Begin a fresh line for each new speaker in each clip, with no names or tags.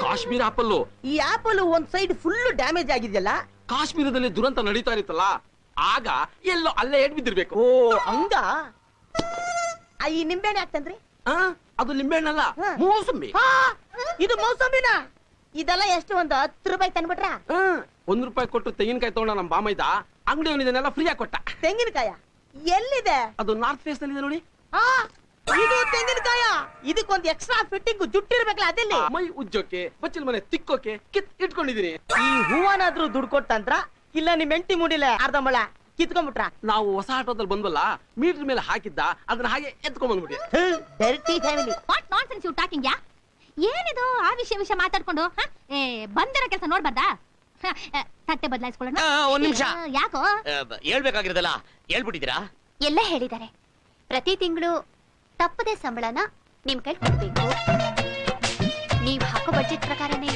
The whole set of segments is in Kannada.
ಕಾಶ್ಮೀರ ಆಪಲ್
ಈ ಆಪಲ್ ಒಂದ್ ಸೈಡ್ ಫುಲ್ ಡ್ಯಾಮೇಜ್ ಆಗಿದೆಯಲ್ಲ?
ಕಾಶ್ಮೀರದಲ್ಲಿ ದುರಂತ ನಡೀತಾ ಇರುತ್ತಲ್ಲ ಆಗ ಎಲ್ಲೋ ಅಲ್ಲೇ ಎಡ್ ಬಿದ್ದಿರ್ಬೇಕು.
ಓ ಹಂಗ? ಆ, ಈ ನಿಂಬೆಹಣ್ಣೆ ಹಾಕ್ತಂದ್ರಿ
ಆ, ಅದು ನಿಂಬೆಹಣ್ಣಲ್ಲ
ಹಾ.
ಮೋಸಂಬಿ.
ಹಾ, ಇದು ಮೌಸಂಬಿನ? ಇದೆಲ್ಲ ಎಷ್ಟು ಒಂದು ಹತ್ತು ರೂಪಾಯಿ ತಂದ್ಬಿಟ್ರ?
ಆ, ಒಂದ್ ರೂಪಾಯಿ ಕೊಟ್ಟು ತೆಂಗಿನಕಾಯಿ ತಗೊಂಡ ನಮ್ಮ ಬಾಮೈದ ಅಂಗಡಿ ಅವನಿದನ್ನೆಲ್ಲ ಫ್ರೀ ಆಗಿ ಕೊಟ್ಟ.
ತೆಂಗಿನಕಾಯ? ಎಲ್ಲಿದೆ?
ಅದು ನಾರ್ತ್ ಫೇಸ್ನಲ್ಲಿ ಇದೆ ನೋಡಿ.
ಆ, ಇದು ತೆಂಗಿನಕಾಯ. ಇದಕ್ಕೊಂದು ಎಕ್ಸ್ಟ್ರಾ ಫಿಟ್ಟಿಂಗ್ ಜುಟ್ಟಿರ್ಬೇಕಲ್ಲ ಅದೆಲ್ಲ.
ಮೈ ಉಜ್ಜೋಕೆ ಬಚ್ಚಲ್ ಮನೆ ತಿಕ್ಕೋಕೆ ಕಿತ್ ಇಟ್ಕೊಂಡಿದೀನಿ
ಈ ಹೂವನಾದ್ರೂ ದುಡ್ಡು ಕೊಟ್ಟಂತ್ರ ಇಲ್ಲ ನಿಮ್ ಎಂಟಿ ಮೂಡಿಲ್ಲ ಅರ್ಧ ಮೊಳ ಕಿತ್ಕೊಂಡ್ಬಿಟ್ರ?
ನಾವು ಹೊಸ ಆಟೋದಲ್ಲಿ ಬಂದ್ವಲ್ಲ ಮೀಟರ್ ಮೇಲೆ ಹಾಕಿದ್ದ ಅದನ್ನ ಹಾಗೆ ಎತ್ಕೊಂಡ್ ಬಂದ್ಬಿಟ್ಟೆ
dirty family
what nonsense you talking ಯಾ? ಏನಿದು ಆ ವಿಷಯ ವಿಷಯ ಮಾತಾಡ್ಕೊಂಡು ಹ? ಏ ಬಂದಿರೋ ಕೆಲಸ ನೋಡ್ಬಾರ್ದಾ ಹ, ಆ, ತಟ್ಟೆ ಬದಲಾಯಿಸ್ಕೊಳ್ಳೋಣ.
ಆ, ಒಂದ್ ನಿಮಿಷ.
ಯಾಕೋ?
ಹೇಳ್ಬೇಕಾಗಿರೋದಲ್ಲ ಹೇಳ್ಬಿಟ್ಟಿದ್ದೀರಾ?
ಎಲ್ಲ ಹೇಳಿದ್ದಾರೆ. ಪ್ರತಿ ತಿಂಗಳು ತಪ್ಪದೆ ಸಂಬಳನ ನಿಮ್ ಕೈ ಕೊಡ್ಬೇಕು. ನೀವ್ ಹಾಕೋ ಬಜೆಟ್ ಪ್ರಕಾರನೇ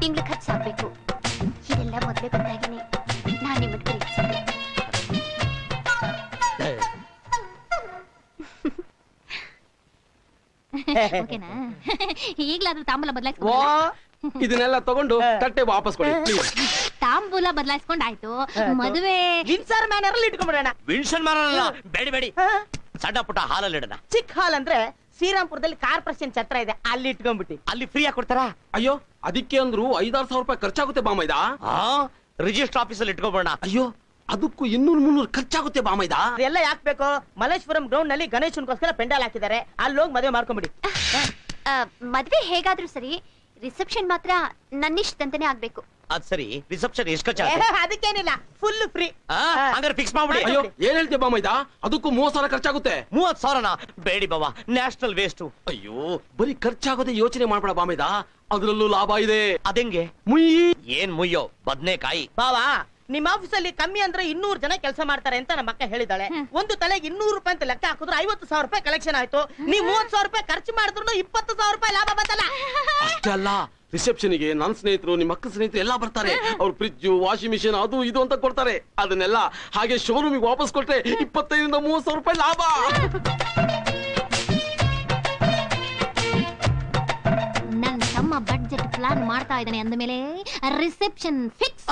ತಿಂಗ್ಳ ಖರ್ಚಾಗ್ಬೇಕು ಇದೆಲ್ಲ ಮೊದಲೇ ಗೊತ್ತಾಗಿನೇ ನಾನ್ ನಿಮ್ಮನ್ನ ಪ್ರೀತಿಸಿದ್ದೆ
ಓಕೆನಾ? ಈಗ್ಲಾದ್ರೂ ತಾಂಬೂಲ
ಓ
ಬದಲಾಯಿಸ್ಕೊಂಡು
ಇದನ್ನೆಲ್ಲ ತಗೊಂಡು ತಟ್ಟೆ ವಾಪಸ್ ಕೊಡಿ ಪ್ಲೀಸ್
ತಾಂಬೂಲ ಬದಲಾಯಿಸ್ಕೊಂಡಾಯ್ತು ಮದುವೆ
ವಿನ್ಸರ್ ಮ್ಯಾನರ್ ಅಲ್ಲಿ ಇಟ್ಕೊಂಡ್ಬಿಡೋಣ
ವಿನ್ಸನ್ ಮಾರಲ್ಲ ಬೇಡಿ ಬೇಡಿ. ಸಣ್ಣ ಪುಟ್ಟ ಹಾಲಲ್ಲಿ ಇಡೋಣ.
ಚಿಕ್ಕ ಹಾಲ್ ಅಂದ್ರೆ ಶ್ರೀರಾಮ್ಪುರದಲ್ಲಿ ಕಾರ್ಪೊರೇಷನ್ ಛತ್ರ ಇದೆ ಅಲ್ಲಿ ಇಟ್ಕೊಂಡ್ಬಿಟ್ಟಿ.
ಅಲ್ಲಿ ಫ್ರೀ ಆಗಿ ಕೊಡ್ತಾರಾ?
ಅಯ್ಯೋ ಅದಕ್ಕೆ ಅಂದ್ರು ಐದಾರು ಸಾವಿರ ರೂಪಾಯಿ ಖರ್ಚಾಗುತ್ತೆ ಬಾಮೈದ?
ಆ ರಿಜಿಸ್ಟರ್ ಆಫೀಸಲ್ಲಿ ಇಟ್ಕೊಬೋಣ.
ಅಯ್ಯೋ ಅದಕ್ಕೂ ಇನ್ನೂರ್ ಮುನ್ನೂರ್ ಖರ್ಚಾಗುತ್ತೆ ಬಾಮೈದ?
ಅದೆಲ್ಲ ಯಾಕೆ ಬೇಕು? ಮಲ್ಲೇಶ್ವರಂ ಗ್ರೌಂಡ್ನಲ್ಲಿ ಗಣೇಶನ್ಗೋಸ್ಕರ ಪೆಂಡಾಲ್ ಹಾಕಿದ್ದಾರೆ. ಅಲ್ಲಿ ಹೋಗಿ ಮದುವೆ ಮಾಡ್ಕೊಂಡ್ಬಿಡಿ
ಆ, ಮದ್ವೆ ಹೇಗಾದ್ರೂ ಸರಿ ರಿಸೆಪ್ಷನ್ ಮಾತ್ರ ನನ್ನಿಷ್ಟದಂತೆನೇ ಆಗ್ಬೇಕು.
ಅದ್ ಸರಿ ರಿಸೆಪ್ಷನ್ ಎಷ್ಟು ಖರ್ಚು
ಏ, ಅದಕ್ಕೇನಿಲ್ಲ ಫುಲ್ ಫ್ರೀ
ಹಂಗಾರೆ ಫಿಕ್ಸ್ ಮಾಡ್ಬಿಡಿ.
ಅಯ್ಯೋ ಏನ್ ಹೇಳ್ತೀಯ ಬಾಮೈದ ಅದಕ್ಕೂ ಮೂವತ್ ಸಾವಿರ ಖರ್ಚಾಗುತ್ತೆ.
ಮೂವತ್ ಸಾವಿರನ? ಬೇಡಿ ಬಾಬಾ ನ್ಯಾಷನಲ್ ವೇಸ್ಟ್
ಅಯ್ಯೋ ಬರೀ ಖರ್ಚಾಗೋದೇ ಯೋಚನೆ ಮಾಡ್ಬೇಡ ಬಾಮೈದ ಅದ್ರಲ್ಲೂ ಲಾಭ ಇದೆ.
ಅದೆಂಗೆ?
ಮುಯ್ಯ.
ಏನ್ ಮುಯ್ಯೋ? ಬದ್ನೆಕಾಯಿ.
ಬಾವಾ ನಿಮ್ಮ ಆಫೀಸಲ್ಲಿ ಕಮ್ಮಿ ಅಂದ್ರೆ ಇನ್ನೂರು ಜನ ಕೆಲಸ ಮಾಡ್ತಾರೆ ಅಂತ ನಮ್ಮ ಅಕ್ಕ ಹೇಳಿದಾಳೆ ಒಂದು ತಲೆಗೆ ಇನ್ನೂರು ರೂಪಾಯಿ ಅಂತ ಲೆಕ್ಕ ಹಾಕಿದ್ರೆ ಐವತ್ತು ಸಾವಿರ ರೂಪಾಯಿ ಕಲೆಕ್ಷನ್ ಆಯ್ತು. ನೀವು ಮೂವತ್ ಸಾವಿರ ರೂಪಾಯಿ ಖರ್ಚು ಮಾಡಿದ್ರು ಇಪ್ಪತ್ತು ಸಾವಿರ ರೂಪಾಯಿ ಲಾಭ ಬಂತಲ್ಲ?
ಅಷ್ಟೇ ಅಲ್ಲ ರಿಸೆಪ್ಷನ್ಗೆ ನನ್ನ ಸ್ನೇಹಿತರು ನಿಮ್ಮ ಅಕ್ಕ ಸ್ನೇಹಿತರು ಎಲ್ಲ ಬರ್ತಾರೆ. ಅವ್ರು ಫ್ರಿಜ್ ವಾಷಿಂಗ್ ಮಿಷಿನ್ ಅದು ಇದು ಅಂತ ಕೊಡ್ತಾರೆ. ಅದನ್ನೆಲ್ಲ ಹಾಗೆ ಶೋರೂಮಿಗೆ ವಾಪಸ್ ಕೊಟ್ರೆ ಇಪ್ಪತ್ತೈದರಿಂದ ಮೂವತ್ತು ಸಾವಿರ ರೂಪಾಯಿ ಲಾಭ.
ನನ್ನ ತಮ್ಮ ಬಡ್ಜೆಟ್ ಪ್ಲಾನ್ ಮಾಡ್ತಾ ಇದ್ದಾನೆ ಅಂದಮೇಲೆ ರಿಸೆಪ್ಷನ್ ಫಿಕ್ಸ್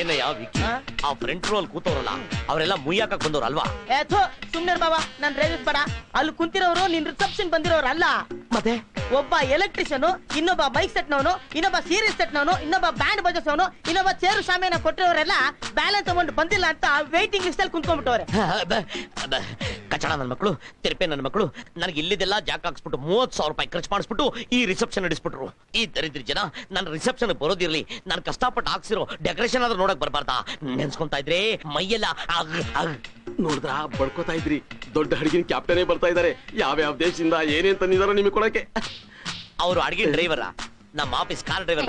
ಏನಯ್ಯ ವಿಕ್ಕಿ ಆ ಫ್ರಂಟ್ ರೋಲ್ ಕೂತವ್ರಲ್ಲ ಅವರೆಲ್ಲ ಮುಯ್ಯಾಕ ಬಂದವ್ರು ಅಲ್ವಾ?
ಏ ಥು, ಸುಮ್ನೆ ಬಾಬಾ ನಾನ್ ರೇಗಿಸ್ಬೇಡ ಅಲ್ಲಿ ಕುಂತಿರೋರು ನಿನ್ ರಿಸೆಪ್ಷನ್ ಬಂದಿರೋರು ಅಲ್ಲ.
ಮತ್ತೆ?
ಒಬ್ಬ ಎಲೆಕ್ಟ್ರಿಷಿಯನ್ ಇನ್ನೊಬ್ಬ ಬೈಕ್ ಸೆಟ್ನವನು ಇನ್ನೊಬ್ಬ ಸೀರೀಸ್ ಸೆಟ್ನವನು ಇನ್ನೊಬ್ಬ ಬ್ಯಾಂಡ್ ಬಜಾಸವನು ಇನ್ನೊಬ್ಬ ಚೇರು ಶಾಮಿಯಾನ ಕೊಟ್ಟಿರೋರೆಲ್ಲ ಬ್ಯಾಲೆನ್ಸ್ ತಗೊಂಡು ಬಂದಿಲ್ಲ ಅಂತ ವೇಟಿಂಗ್ ಲಿಸ್ಟ್ ಅಲ್ಲಿ ಕುಂತ್ಕೊಂಡ್ಬಿಟ್ಟವ್ರೆ.
ಕಚಡ ನನ್ನ ಮಕ್ಕಳು ತಿರುಪೆ ನನ್ನ ಮಕ್ಕಳು ನನಗೆ ಇಲ್ಲಿದೆಲ್ಲ ಜಾಕ್ ಹಾಕ್ಸ್ಬಿಟ್ಟು ಮೂವತ್ತು ಸಾವಿರ ರೂಪಾಯಿ ಖರ್ಚು ಮಾಡಿಸ್ಬಿಟ್ಟು ಈ ರಿಸೆಪ್ಷನ್ ನಡೆಸ್ಬಿಟ್ರು. ಈ ದರಿದ್ರ ಜನ ನನ್ನ ರಿಸೆಪ್ಷನ್ ಬರೋದಿರ್ಲಿ ನಾನು ಕಷ್ಟಪಟ್ಟು ಹಾಕ್ಸಿರೋ ಡೆಕೋರೇಷನ್ ಆದ್ರೂ ನೋಡಕ್ ಬರ್ಬಾರ್ದಾ? ನೆನ್ಸ್ಕೊಂತಾ ಇದ್ರೆ ಮೈಯೆಲ್ಲ ಅಗ್ ಅಗ್.
ನೋಡಿದ್ರ? ಬಡ್ಕೋತಾ ಇದ್ರಿ. ದೊಡ್ಡ ಹಡಗಿನ ಕ್ಯಾಪ್ಟನೇ ಬರ್ತಾ ಇದಾರೆ. ಯಾವ್ಯಾವ ದೇಶದಿಂದ ಏನೇನ್ ತಂದಿದಾರೋ ನಿಮಗೆ ಕೊಡಕ್ಕೆ.
ಅವರು ಅಡಿಗೆ ಡ್ರೈವರ ನಮ್ಮ ಆಫೀಸ್ ಕಾರ್ ಡ್ರೈವರ್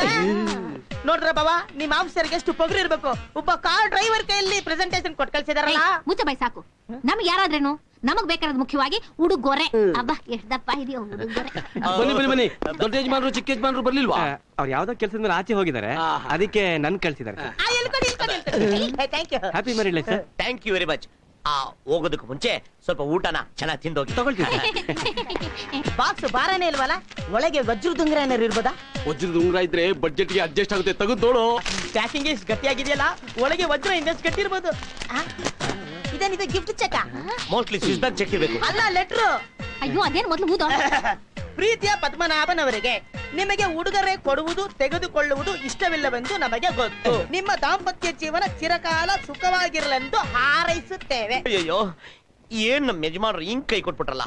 ನೋಡ್ರ ಬಾಬಾ ನಿಮ್ ಆಫೀಸರ್ಗೆ ಎಷ್ಟು ಪೊಗರು ಇರ್ಬೇಕು. ಒಬ್ಬ ಕಾರ್ ಡ್ರೈವರ್ ಕೈಯಲ್ಲಿ ಪ್ರೆಸೆಂಟೇಶನ್ ಕೊಟ್ಟು ಕಳ್ಸಿದಾರಲ್ಲ.
ಮುಚ್ಚ ಬಾಯ್ ಸಾಕು. ನಮ್ಗೆ ಯಾರಾದ್ರೇನು? ನಮಗ್ ಬೇಕಾದ ಮುಖ್ಯವಾಗಿ ಉಡುಗೊರೆ. ಅಬ್ಬ ಎಷ್ಟ್ ದಪ್ಪ ಇದೆಯೋ ಉಡುಗೊರೆ.
ಬನ್ನಿ ಬನ್ನಿ ಬನ್ನಿ. ದೊಡ್ಡ ಯಜಮಾನ್ರು ಚಿಕ್ಕ ಯಜಮಾನರು ಬರ್ಲಿಲ್ವಾ?
ಅವ್ರು ಯಾವ್ದೋ ಕೆಲಸದ ಮೇಲೆ ಆಚೆ ಹೋಗಿದ್ದಾರೆ. ಅದಕ್ಕೆ ನನ್ ಕಳ್ಸಿದ್ದಾರೆ.
Thank you
happy married life sir
thank you very much ಆ ಹೋಗೋದಕ್ಕೆ ಮುಂಚೆ ಸ್ವಲ್ಪ ಊಟನ ಚೆನ್ನಾಗಿ ತಿಂದೋಗಿ
ತಗೊಳ್ತೀವಿ.
ಬಾಕ್ಸ್ ಬಾರನೇ ಇಲ್ವಲ್ಲ? ಒಳಗೆ ವಜ್ರದುಂಗ್ರ ಏನಾರು ಇರ್ಬೋದಾ?
ವಜ್ರದ ಉಂಗ್ರ ಇದ್ರೆ ಬಡ್ಜೆಟ್ಗೆ ಅಡ್ಜಸ್ಟ್ ಆಗುತ್ತೆ ತೆಗೆದು ತೋಳು.
ಪ್ಯಾಕಿಂಗ್ ಎಷ್ಟು ಗಟ್ಟಿಯಾಗಿದೆಯಲ್ಲ? ಒಳಗೆ ವಜ್ರ ಇನ್ನೆಷ್ಟು ಗಟ್ಟಿರ್ಬೋದು? ಇದೇನಿದೆ gift cheque
mostly Swiss bank cheque ಇರಬೇಕು.
ಅಲ್ಲ ಲೆಟ್ರು
ಅಯ್ಯೋ ಅದೇನು ಮೊದಲು ಊದೋ
ಪ್ರೀತಿಯ ಪದ್ಮನಾಭನವರಿಗೆ ನಿಮಗೆ ಉಡುಗೊರೆ ಕೊಡುವುದು ತೆಗೆದುಕೊಳ್ಳುವುದು ಇಷ್ಟವಿಲ್ಲವೆಂದು ನಮಗೆ ಗೊತ್ತು. ನಿಮ್ಮ ದಾಂಪತ್ಯ ಜೀವನ ಚಿರಕಾಲ ಸುಖವಾಗಿರಲೆಂದು ಹಾರೈಸುತ್ತೇವೆ.
ಅಯ್ಯೋ ಏನ್ ನಮ್ಮ ಯಜಮಾನ್ರು ಹಿಂಗ್ ಕೈ ಕೊಟ್ಬಿಟ್ರಲ್ಲ?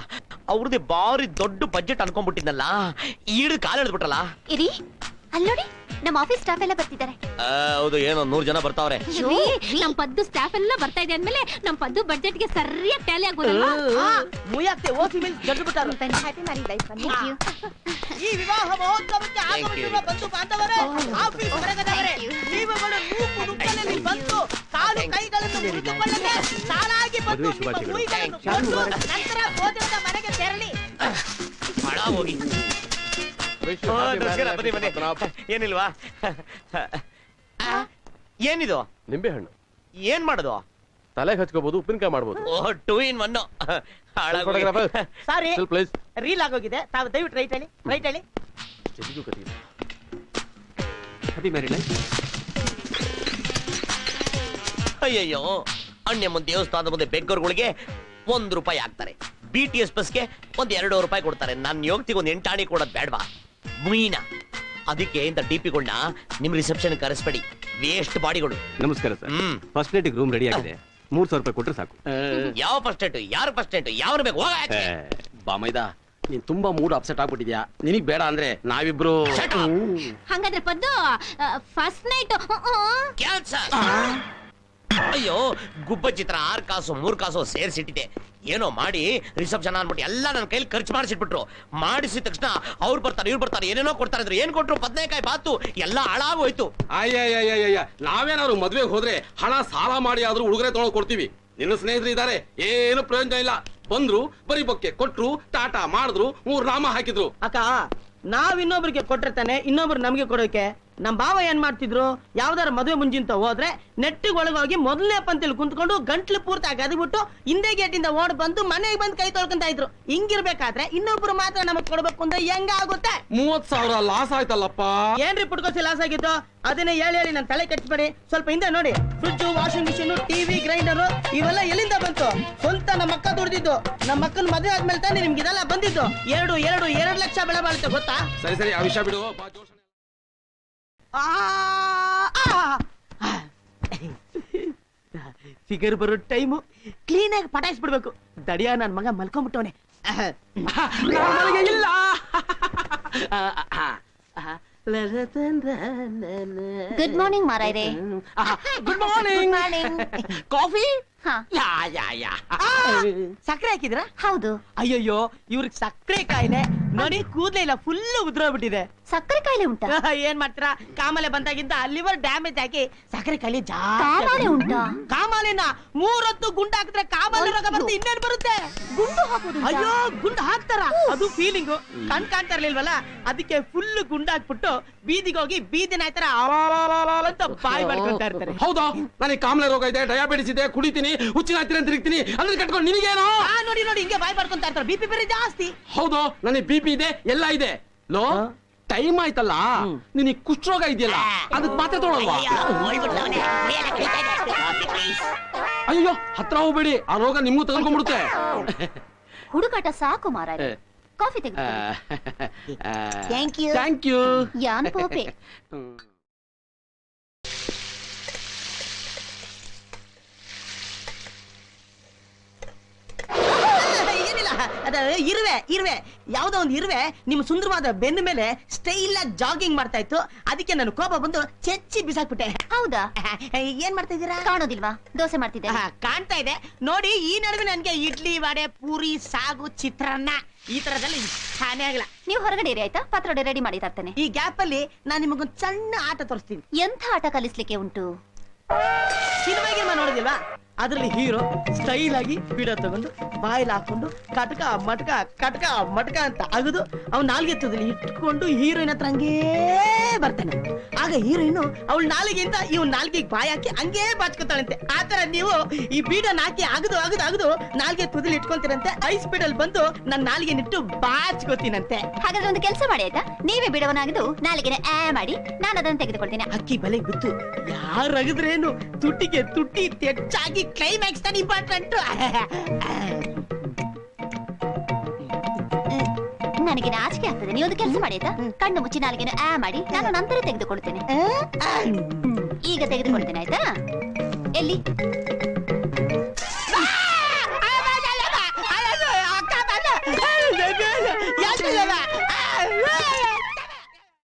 ಅವ್ರದ್ದು ಬಾರಿ ದೊಡ್ಡ ಬಜೆಟ್ ಅನ್ಕೊಂಡ್ಬಿಟ್ಟಿದ್ನಲ್ಲ? ಈಡ್ ಕಾಲ ಎಳ್ದ್ಬಿಟ್ರಲ್ಲ
ಇರಿ ಅಲ್ಲೋಡಿ ನಮ್ಮ ಆಫೀಸ್ ಸ್ಟಾಫ್ ಎಲ್ಲ ಬರ್ತಿದ್ದಾರೆ.
ಆ, ಹೌದು ಏನೋ ನೂರ್ ಜನ ಬರ್ತಾವ್ರೆ.
ನಮ್ ಪದ್ದು ಸ್ಟಾಫ್ ಎಲ್ಲ ಬರ್ತಾ ಇದೆ ಅಂದ್ಮೇಲೆ ನಮ್ ಪದ್ದು ಬಜೆಟ್ಗೆ ಸರಿಯಾಗಿ ಟ್ಯಾಲಿ ಆಗ್ಬೋದಲ್ವಾ
ಮುಯಾಕ್ತೆ ಓಸಿ ಮಿಲ್ ಜಡ್ಡು ಬಿಟ್ಟಾರು.
Happy married life thank you
ಈ ವಿವಾಹ ಮಹೋತ್ಸವಕ್ಕೆ ಆಗಮಿಸಿರುವ ಬಂಧು ಬಾಂಧವರೇ ಆಫೀಸ್ ಹೊರಗದವರೇ ನೀವುಗಳು ನೂಕು ನುಗ್ಗಲಲ್ಲಿ ಬಂದು ಕಾಲು ಕೈಗಳನ್ನು ಮುರಿದುಕೊಳ್ಳದೆ ಸಾಲಾಗಿ ಬಂದು
ಮದುವೆ
ನಿಮ್ಮ
ಶುಭಾಶಯಗಳು.
ಮುಯಿಗಳನ್ನು ಕೊಂಡು ನಂತರ ಭೋಜನದ ಮನೆಗೆ ತೆರಳಿ.
ಹಣ ಹೋಗಿ. ಓ, ನಮಸ್ಕಾರ, ಬನ್ನಿ, ಬನ್ನಿ. ಏನಿಲ್ವಾ? ಆ, ಏನಿದು?
ನಿಂಬೆ ಹಣ್ಣು.
ಏನ್ ಮಾಡುದು?
ತಲೆಗೆ ಹಚ್ಕೋಬಹುದು ಉಪ್ಪಿನಕಾಯಿ ಮಾಡಬಹುದು
ಓ two in one
Photographer.
Sorry
please
reel ಆಗೋಗಿದೆ. ತಾವು ದಯವಿಟ್ಟು ರೈಟ್ ಹೇಳಿ. ರೈಟ್ ಹೇಳಿ.
ಹ್ಯಾಪಿ ಮ್ಯಾರಿಡ್ ಲೈಫ್
ಅಯ್ಯಯ್ಯೋ ಅಣ್ಣ ಮುಂದೆ ದೇವಸ್ಥಾನದ ಮುಂದೆ ಬೆಗ್ಗರುಗಳಿಗೆ ಒಂದ್ ರೂಪಾಯಿ ಹಾಕ್ತಾರೆ. ಬಿ ಟಿ ಎಸ್ ಬಸ್ಗೆ ಒಂದ್ ಎರಡು ರೂಪಾಯಿ ಕೊಡ್ತಾರೆ. ನನ್ನ ಯೋಗ್ತಿಗೆ ಒಂದ್ ಎಂಟಾಣಿ ಕೊಡೋದ್ ಬೇಡವಾ? ಮೀನಾ ಅದಕ್ಕೆ ಇಂತ ಡಿ ಪಿಗಳನ್ನ ನಿಮ್ ರಿಸೆಪ್ಷನ್ ಕರೆಸ್ಬೇಡಿ. ವೇಸ್ಟ್ ಬಾಡಿಗಳು.
ನಮಸ್ಕಾರ ಸರ್.
ಹ್ಮ್.
ಫಸ್ಟ್ ನೈಟಿಗೆ ರೂಮ್ ರೆಡಿ ಆಗಿದೆ. ಮೂರ್ ಸಾವಿರ ರೂಪಾಯಿ ಕೊಟ್ರೆ ಸಾಕು.
ಯಾವ ಫಸ್ಟ್ ಏಟು ಯಾರು ಫಸ್ಟ್ ಏಟು ಯಾರು ಬೇಕು? ಹೋಗ ಆಚೆ.
ಬಾಮೈದ. ನೀನ್ ತುಂಬಾ ಮೂಡ್ ಅಪ್ಸೆಟ್ ಆಗ್ಬಿಟ್ಟಿದ್ಯಾ? ನಿನಗ್ ಬೇಡ ಅಂದ್ರೆ ನಾವಿಬ್ರು
Shut up.
ಹಂಗಾದ್ರೆ ಪದ್ದು ಫಸ್ಟ್ ನೈಟ್
ಕ್ಯಾನ್ಸರ್ ಅಯ್ಯೋ ಗುಬ್ಬ ಚಿತ್ರ ಆರ್ ಕಾಸು ಮೂರ್ ಕಾಸು ಸೇರ್ಸಿಟ್ಟಿದೆ ಏನೋ ಮಾಡಿ ರಿಸೆಪ್ಷನ್ ಅನ್ಬಿಟ್ಟು ಎಲ್ಲ ನನ್ನ ಕೈಲಿ ಖರ್ಚು ಮಾಡಿಸಿಟ್ಬಿಟ್ರು. ಮಾಡಿಸಿದ ತಕ್ಷಣ ಅವ್ರು ಬರ್ತಾರೆ ಇವ್ರು ಬರ್ತಾರೆ ಏನೇನೋ ಕೊಡ್ತಾರೆ ಅಂದ್ರೆ ಏನ್ ಕೊಟ್ರು? ಬದನೆಕಾಯಿ ಬಾತು ಎಲ್ಲ ಹಾಳಾಗೋಯ್ತು
ಅಯ್ಯಯ್ಯಯ್ಯಯ್ಯ ನಾವೇನಾದ್ರು ಮದ್ವೆಗೆ ಹೋದ್ರೆ ಹಣ ಸಾಲ ಮಾಡಿ ಆದ್ರೂ ಉಡುಗೊರೆ ತೊಗೊಂಡು ಕೊಡ್ತೀವಿ. ನಿನ್ನ ಸ್ನೇಹಿತರು ಇದ್ದಾರೆ ಏನು ಪ್ರಯೋಜನ ಇಲ್ಲ. ಬಂದ್ರು ಬರೀ ಬೊಕ್ಕೆ ಕೊಟ್ರು ಟಾಟಾ ಮಾಡಿದ್ರು ಮೂರ್ ನಾಮ ಹಾಕಿದ್ರು.
ಅಕ್ಕ ನಾವ್ ಇನ್ನೊಬ್ರಿಗೆ ಕೊಟ್ಟಿರ್ತಾನೆ ಇನ್ನೊಬ್ರು ನಮ್ಗೆ ಕೊಡೋಕೆ? ನಮ್ ಬಾವ ಏನ್ ಮಾಡ್ತಿದ್ರು? ಯಾವ್ದಾರ ಮದುವೆ ಮುಂಜಿಂತ ಹೋದ್ರೆ ನೆಟ್ಟಿಗೆ ಒಳಗೋಗಿ ಮೊದಲನೇ ಪಂತಿಲ್ ಕುಂತ್ಕೊಂಡು ಗಂಟ್ಲು ಪೂರ್ತಿ ಗದ್ಬಿಟ್ಟು ಹಿಂದೆ ಗೇಟಿಂದ ಓಡ್ ಬಂದು ಮನೆಗೆ ಬಂದು ಕೈ ತೊಳ್ಕೊಂತ ಇದ್ರು. ಹಿಂಗಿರ್ಬೇಕಾದ್ರೆ ಇನ್ನೊಬ್ರು ಮಾತ್ರ ನಮಗ್ ಕೊಡ್ಬೇಕು ಅಂದ್ರೆ ಹೆಂಗ ಆಗುತ್ತೆ
ಮೂವತ್ ಸಾವಿರ ಲಾಸ್ ಆಯ್ತಲ್ಲಪ್ಪ.
ಏನ್ರಿ ಪುಟ್ಕೋಸಿ ಲಾಸ್ ಆಗಿತ್ತು? ಅದನ್ನೇ ಹೇಳಿ ಹೇಳಿ ನನ್ ತಲೆ ಕಟ್ಸ್ಬೇಡಿ ಸ್ವಲ್ಪ ಹಿಂದೆ ನೋಡಿ. Fridge washing machine TV grinder ಇವೆಲ್ಲ ಎಲ್ಲಿಂದ ಬಂತು? ಸ್ವಂತ ನಮ್ಮ ಅಕ್ಕ ದುಡ್ದಿದ್ದು. ನಮ್ಮ ಅಕ್ಕನ ಮದುವೆ ಆದ್ಮೇಲೆ ತಾನೇ ನಿಮ್ಗೆ ಇದೆಲ್ಲ ಬಂದಿದ್ದು. ಎರಡು ಎರಡು ಎರಡು ಲಕ್ಷ ಬೆಳೆ ಬಾಳುತ್ತೆ ಗೊತ್ತಾ?
ಸರಿ ಸರಿ ಆ ವಿಷಯ ಬಿಡು.
ಫಿಗರ್ ಬರೋ ಟೈಮು ಕ್ಲೀನ್ ಆಗಿ ಪಟಾಯಿಸ್ಬಿಡ್ಬೇಕು ದಡಿಯ ನನ್ ಮಗ ಮಲ್ಕೊಂಡ್ಬಿಟ್ಟವನೆ
ನನಗೆ ಇಲ್ಲ.
ಗುಡ್ ಮಾರ್ನಿಂಗ್ ಮಾರಾಯ್ರೆ.
ಗುಡ್ ಮಾರ್ನಿಂಗ್
ಮಾರ್ನಿಂಗ್
ಕಾಫಿ
ಹಾ.
ಯಾ ಯಾ ಯಾ.
ಸಕ್ಕರೆ ಹಾಕಿದ್ರ?
ಹೌದು.
ಅಯ್ಯಯ್ಯೋ ಇವ್ರಿಗೆ ಸಕ್ಕರೆ ಕಾಯಿಲೆ ನೋಡಿ ಕೂದ್ಲೇ ಇಲ್ಲ ಫುಲ್ ಉದ್ರೋಗ್ಬಿಟ್ಟಿದೆ
ಸಕ್ಕರೆ ಕಾಯಿಲೆ ಉಂಟಾ?
ಏನ್ ಮಾಡ್ತೀರಾ? ಕಾಮಾಲೆ ಬಂದಾಗಿಂದ ಲಿವರ್ ಡ್ಯಾಮೇಜ್ ಆಗಿ ಸಕ್ಕರೆ ಕಾಯಿಲೆ
ಕಾಮಾಲೆ
ಜಾಸ್ತಿ
ಉಂಟಾ?
ಕಾಮಾಲೆನ ಮೂರೊತ್ತು ಗುಂಡು ಹಾಕಿದ್ರೆ ಕಾಮಾಲೆ ರೋಗ ಬರುತ್ತೆ ಇನ್ನೇನ್ ಬರುತ್ತೆ?
ಗುಂಡು ಹಾಕೋದು
ಅಯ್ಯೋ ಗುಂಡು ಹಾಕ್ತಾರ. ಅದು ಫೀಲಿಂಗ್ ಕಣ್ ಕಾಣ್ತಾ ಇರ್ಲಿಲ್ವಲ್ಲ? ಅದಕ್ಕೆ ಫುಲ್ ಗುಂಡು ಹಾಕ್ಬಿಟ್ಟು ಬೀದಿಗೆ ಹೋಗಿ ಬೀದಿ ನಾಯ್ತರ ಅಂತ ಬಾಯಿ ಮಾಡ್ಕೊಂತ ಇರ್ತಾರೆ.
ಹೌದಾ? ನನಗೆ ಕಾಮಲೆ ರೋಗ ಇದೆ ಡಯಾಬಿಟಿಸ್ ಇದೆ ಕುಡಿತೀನಿ. ಹುಚ್ಚಿನ ಹತ್ತಿರ ತಿರುಗ್ತೀನಿ ಅಂದ್ರೆ ಕಟ್ಕೊಂಡು ನಿನಗೇನು?
ಆ, ನೋಡಿ ನೋಡಿ ಹಿಂಗೆ ಬಾಯ್ ಮಾಡ್ಕೊಂತ ಇರ್ತಾರೆ. ಬಿ ಪಿ ಬೇರೆ ಜಾಸ್ತಿ.
ಹೌದು ನನಗೆ ಬಿ ಪಿ ಇದೆ ಎಲ್ಲ ಇದೆ. ಲೋ ಟೈಮ್ ಆಯ್ತಲ್ಲ? ನಿನಗೆ ಕುಷ್ಠರೋಗ ಇದೆಯಲ್ಲ? ಅದಕ್ಕೆ ಮಾತ್ರ ತೊಗೊಳಲ್ವಾ ಅಯ್ಯೋ ಹತ್ರ ಹೋಗ್ಬೇಡಿ. ಆ ರೋಗ ನಿಮ್ಗೂ ತಗೊಂಡ್ಬಿಡುತ್ತೆ
ಹುಡುಕಾಟ ಸಾಕು ಮಾರಾಯ್ರೆ ಕಾಫಿ ತೆಗೆದು ಥ್ಯಾಂಕ್ ಯು
ಥ್ಯಾಂಕ್ ಯು
ಯಾನ್ ಪೋಪೆ.
ಅದ ಇರುವೆ ಇರುವೆ. ಯಾವ್ದೋ ಒಂದು ಇರುವೆ ನಿಮ್ ಸುಂದರವಾದ ಬೆನ್ನ ಮೇಲೆ ಸ್ಟೈಲ್ ಆಗಿ ಜಾಗಿಂಗ್ ಮಾಡ್ತಾ ಇತ್ತು. ಅದಕ್ಕೆ ನಾನು ಕೋಪ ಬಂದು ಚೆಚ್ಚಿ ಬಿಸಾಕ್ಬಿಟ್ಟೆ.
ಹೌದಾ?
ಏನ್ ಮಾಡ್ತಾ ಇದ್ದೀರಾ?
ಕಾಣೋದಿಲ್ವಾ? ದೋಸೆ ಮಾಡ್ತಿದ್ದೆ.
ಕಾಣ್ತಾ ಇದೆ. ನೋಡಿ ಈ ನಡುವೆ ನನ್ಗೆ ಇಡ್ಲಿ ವಡೆ ಪೂರಿ ಸಾಗು ಚಿತ್ರಾನ್ನ ಈ ತರದಲ್ಲಿ ಇಷ್ಟಾನೇ ಆಗಲ್ಲ.
ನೀವು ಹೊರಗಡೆ ಇರಿ ಆಯ್ತಾ? ಪಾತ್ರೋಡೆ ರೆಡಿ ಮಾಡಿ ತರ್ತೇನೆ.
ಈ ಗ್ಯಾಪ್ ಅಲ್ಲಿ ನಾನು ನಿಮಗೊಂದು ಸಣ್ಣ ಆಟ ತೋರಿಸ್ತೀನಿ.
ಎಂಥ ಆಟ ಕಲಿಸ್ಲಿಕ್ಕೆ ಉಂಟು?
ಸಿನಿಮಾಗೆ ನೋಡಿದಿಲ್ವಾ? ಅದ್ರಲ್ಲಿ ಹೀರೋ ಸ್ಟೈಲ್ ಆಗಿ ಬಿಡ ತಗೊಂಡು ಬಾಯಿಲ್ ಹಾಕೊಂಡು ಕಟಕ ಮಟಕ ಕಟಕ ಮಟಕ ಅಂತ ಅಗದು. ಅವ್ನ ನಾಲ್ಗೆ ಎತ್ತದಲ್ಲಿ ಇಟ್ಕೊಂಡು ಹೀರೋಯಿನ್ ಹತ್ರ ಹಂಗೇ ಬರ್ತಾನೆ. ಆಗ ಹೀರೋಯಿನ್ ಅವಳ ನಾಲಿಗೆಯಿಂದ ಇವ್ ನಾಲ್ಗೆಗೆ ಬಾಯಿ ಹಾಕಿ ಹಂಗೇ ಬಾಚ್ಕೊತಾಳಂತೆ. ಆತರ ನೀವು ಈ ಬೀಡನ್ ಹಾಕಿ ಅಗದು ಅಗದು ಅಗದು ನಾಲ್ಗೆ ತುದಿಲಿ ಇಟ್ಕೊಂತೀರಂತೆ. ಐ ಸ್ಪೀಡ್ ಅಲ್ಲಿ ಬಂದು ನನ್ನ ನಾಲ್ಗೆ ನಿಟ್ಟು ಬಾಚ್ಕೋತೀನಂತೆ.
ಹಾಗಾದ್ರೆ ಒಂದು ಕೆಲಸ ಮಾಡಿ ಆಯ್ತಾ? ನೀವೇ ಬಿಡವನಾಗಿದ್ದು ನಾಲ್ಗೆನ ಆ ಮಾಡಿ ನಾನು ಅದನ್ನು ತೆಗೆದುಕೊಳ್ತೀನಿ.
ಅಕ್ಕಿ ಬಲೆ ಬಿತ್ತು. ಯಾರು ಅಗದ್ರೇನು ತುಟ್ಟಿಗೆ ತುಟ್ಟಿ ತೆಚ್ಚಾಗಿ ಕ್ಲೈಮ್ಯಾಕ್ಸ್ ತಾನೆ ಇಂಪಾರ್ಟೆಂಟ್
ನನಗೆ ನಾಚಿಕೆ ಆಗ್ತದೆ. ನೀವು ಒಂದು ಕೆಲಸ ಮಾಡಿ ಆಯ್ತಾ? ಕಣ್ಣು ಮುಚ್ಚಿ ನಾಲ್ಗೆನು ಆ ಮಾಡಿ ನಾನು ನಂತರ ತೆಗೆದುಕೊಳ್ತೇನೆ. ಈಗ ತೆಗೆದುಕೊಳ್ತೇನೆ ಆಯ್ತಾ? ಎಲ್ಲಿ?